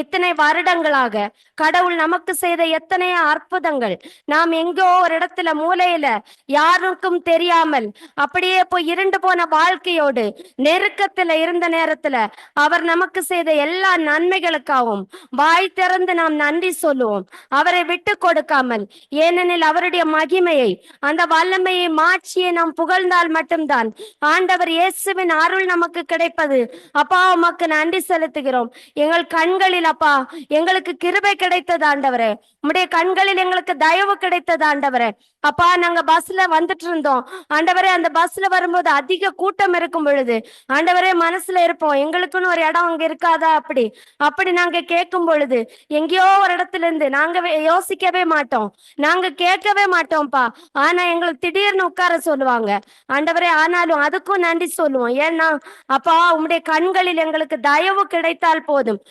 இத்தனை வருடங்களாக கடவுள் நமக்கு செய்த எத்தனை அற்புதங்கள். நாம் எங்கோ ஒரு இடத்துல மூலையில யாருக்கும் தெரியாமல் அப்படியே போய் இருண்டு போன வாழ்க்கையோடு நெருக்கத்துல இருந்த நேரத்துல அவர் நமக்கு செய்த எல்லா நன்மைகளுக்காகவும் வாய் திறந்து நாம் நன்றி சொல்லுவோம். அவரை விட்டு கொடுக்காமல் ஏனெனில் அவருடைய மகிமையை அந்த வல்லமையை மாட்சியை நாம் புகழ்ந்தால் மட்டும்தான் ஆண்டவர் இயேசுவின் அருள் நமக்கு கிடைப்பது. அப்பா உமக்கு நன்றி செலுத்துகிறோம். எங்கள் கண்கள் கண்களில் அப்பா எங்களுக்கு கிருபை கிடைத்தது ஆண்டவரே. உம்முடைய கண்களில் எங்களுக்கு தயவு கிடைத்தது ஆண்டவரே. அப்பா நாங்க பஸ்ல வந்துட்டு இருந்தோம். ஆண்டவரே அந்த பஸ்ல வரும்போது அதிக கூட்டம் இருக்கும் பொழுது ஆண்டவரே மனசுல இருப்போம். எங்களுக்குன்னு ஒரு இடம் அங்க இருக்காதா அப்படி? அப்படி நாங்க கேட்கும் பொழுது எங்கேயோ ஒரு இடத்துல இருந்து நாங்க யோசிக்கவே மாட்டோம். நாங்க கேட்கவே மாட்டோம்ப்பா. ஆனா எங்களுக்கு திடீர்னு உட்கார சொல்லுவாங்க. ஆண்டவரே ஆனாலும் அதுக்கும் நன்றி சொல்லுவோம். ஏன்னா அப்பா உம்முடைய கண்களில் எங்களுக்கு தயவு கிடைத்தால் போதும்.